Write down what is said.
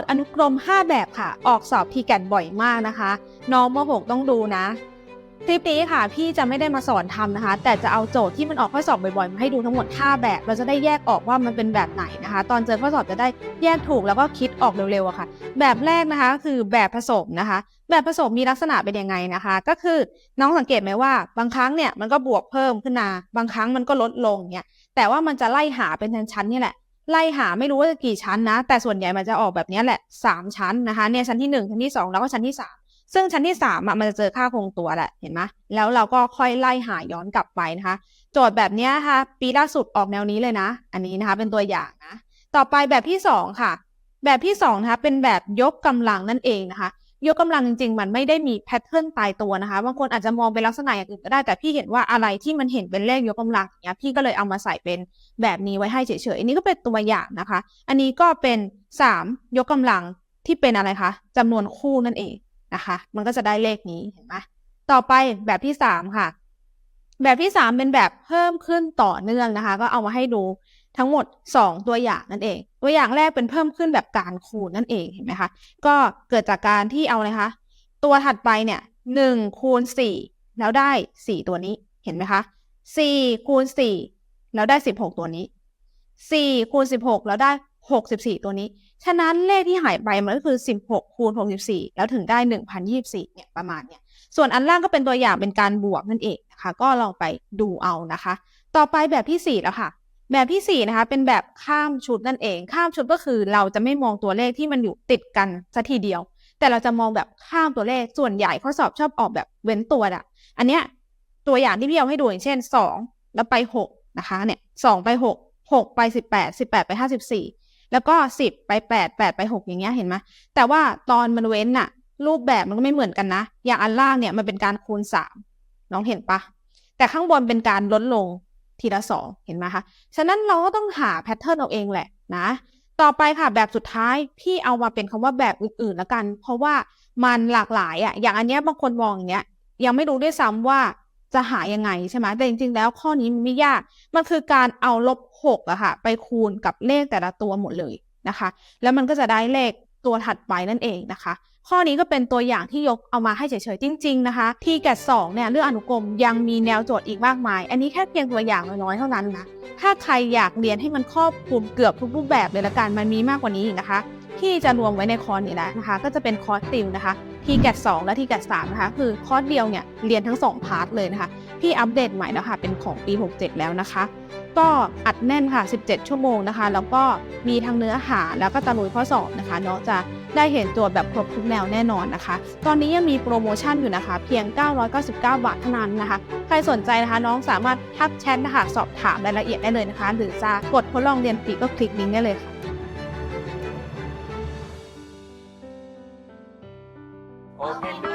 ทย์อนุกรม 5 แบบค่ะ ออกสอบทีแกนบ่อยมากนะคะ น้องม .6 ต้องดูนะคลิปนี้ค่ะ พี่จะไม่ได้มาสอนทำนะคะ แต่จะเอาโจทย์ที่มันออกข้อสอบบ่อยๆมาให้ดูทั้งหมด 5 แบบ เราจะได้แยกออกว่ามันเป็นแบบไหนนะคะ ตอนเจอข้อสอบจะได้แยกถูกแล้วก็คิดออกเร็วๆอะค่ะ แบบแรกนะคะคือแบบผสมนะคะ แบบผสมมีลักษณะเป็นยังไงนะคะ ก็คือน้องสังเกตไหมว่าบางครั้งเนี่ยมันก็บวกเพิ่มขึ้นมา บางครั้งมันก็ลดลงเนี่ยแต่ว่ามันจะไล่หาเป็นชั้นๆนี่แหละ ไล่หาไม่รู้ว่ากี่ชั้นนะ แต่ส่วนใหญ่มันจะออกแบบนี้แหละ 3 ชั้นนะคะเนี่ยชั้นที่ 1 ชั้นที่ 2 แล้วก็ชั้นที่ 3 ซึ่งชั้นที่3อะมันจะเจอค่าคงตัวแหละเห็นไหมแล้วเราก็ค่อยไล่หาย้อนกลับไปนะคะ โจทย์แบบนี้ยนะปีล่าสุดออกแนวนี้เลยนะ อันนี้นะคะเป็นตัวอย่างนะต่อไปแบบที่ 2 ค่ะ แบบที่2นะคะเป็นแบบยกกำลังนั่นเองนะคะ ยกกำลังจริง ๆ มันไม่ได้มีแพทเทิร์นตายตัวนะคะบางคนอาจจะมองเป็นลักษณะอย่างอื่นก็ได้แต่พี่เห็นว่าอะไรที่มันเห็นเป็นเลขยกกำลังเนี้ยพี่ก็เลยเอามาใส่เป็นแบบนี้ไว้ให้เฉยๆอันนี้ก็เป็นตัวอย่างนะคะ อันนี้ก็เป็น 3 ยกกำลังที่เป็นอะไรคะจำนวนคู่นั่นเองนะคะ มันก็จะได้เลขนี้เห็นไหมต่อไปแบบที่ 3 ค่ะ แบบที่ 3 เป็นแบบเพิ่มขึ้นต่อเนื่องนะคะ ก็เอามาให้ดูทั้งหมด 2 ตัวอย่างนั่นเอง ตัวอย่างแรกเป็นเพิ่มขึ้นแบบการคูณนั่นเองเห็นไหมคะก็เกิดจากการที่เอาเลยคะ ตัวถัดไปเนี่ยหนึ่งคูณสี่แล้วได้สี่ตัวนี้เห็นไหมคะสี่คูณสี่แล้วได้สิบหกตัวนี้สี่คูณสิบหกแล้วได้หกสิบสี่ตัวนี้ ฉะนั้นเลขที่หายไปมันก็คือสิบหกคูณหกสิบสี่แล้วถึงได้หนึ่งพันยี่สิบสี่เนี่ยประมาณเนี่ยส่วนอันล่างก็เป็นตัวอย่างเป็นการบวกนั่นเอง นะคะ ก็ลองไปดูเอานะคะ ต่อไปแบบที่สี่แล้วค่ะ แบบที่สี่นะคะ เป็นแบบข้ามชุดนั่นเอง ข้ามชุดก็คือเราจะไม่มองตัวเลขที่มันอยู่ติดกันสัทีเดียว แต่เราจะมองแบบข้ามตัวเลขส่วนใหญ่ข้อสอบชอบออกแบบเว้นตัวอะอันเนี้ยตัวอย่างที่พี่เอาให้ดูอย่างเช่นสองแล้วไปหกนะคะเนี่ยสองไปหกหกไปสิบแปดสิบแปดไปห้าสิบสี่แล้วก็สิบไปแปดแปดไปหกอย่างเงี้ยเห็นไหมแต่ว่าตอนมันเว้นน่ะรูปแบบมันก็ไม่เหมือนกันนะ อย่างอันล่างเนี่ยมันเป็นการคูณสาม น้องเห็นปะแต่ข้างบนเป็นการลดลงทีละสองเห็นไหมคะ ฉะนั้นเราก็ต้องหาแพทเทิร์นเอาเองแหละนะ ต่อไปค่ะแบบสุดท้ายพี่เอามาเป็นคำว่าแบบอื่นๆแล้วกัน เพราะว่ามันหลากหลายอะ่ะ อย่างอันเนี้ยบางคนมองอย่างเงี้ย ยังไม่รู้ด้วยซ้ำว่าจะหายังไงใช่ไหมแต่จริงๆ แล้วข้อนี้มันไม่ยาก มันคือการเอาลบหกอะค่ะ ไปคูณกับเลขแต่ละตัวหมดเลยนะคะ แล้วมันก็จะได้เลข ตัวถัดไปนั่นเองนะคะ ข้อนี้ก็เป็นตัวอย่างที่ยกเอามาให้เฉยๆจริง ๆ นะคะที่แกดสองเนี่ยเรื่องอนุกรมยังมีแนวโจทย์อีกมากมาย อันนี้แค่เพียงตัวอย่างน้อยๆเท่านั้นนะถ้าใครอยากเรียนให้มันครอบคลุมเกือบทุกรูปแบบเลยละกันมันมีมากกว่านี้อีกนะคะ ที่จะรวมไว้ในคอร์สนี้แล้วนะคะ ก็จะเป็นคอร์สติวนะคะที่แกดสและที่แกดสนะคะคือคอร์สเดียวเนี่ยเรียนทั้ง 2 พาร์ทเลยนะคะพี่อัปเดตใหม่แล้วค่ะเป็นของปี 67 แล้วนะคะ ก็อัดแน่นค่ะ 17 ชั่วโมงนะคะ แล้วก็มีทั้งเนื้อหาแล้วก็ตะลุยข้อสอบนะคะเนาะจะได้เห็นตัวแบบครบทุกแนวแน่นอนนะคะ ตอนนี้ยังมีโปรโมชั่นอยู่นะคะ เพียง 999 บาทเท่านั้นนะคะ ใครสนใจนะคะน้องสามารถทักแชทนะคะสอบถามรายละเอียดได้เลยนะคะ หรือจะกดทดลองเรียนฟรีก็คลิกลิงก์ได้เลยค่ะโอเค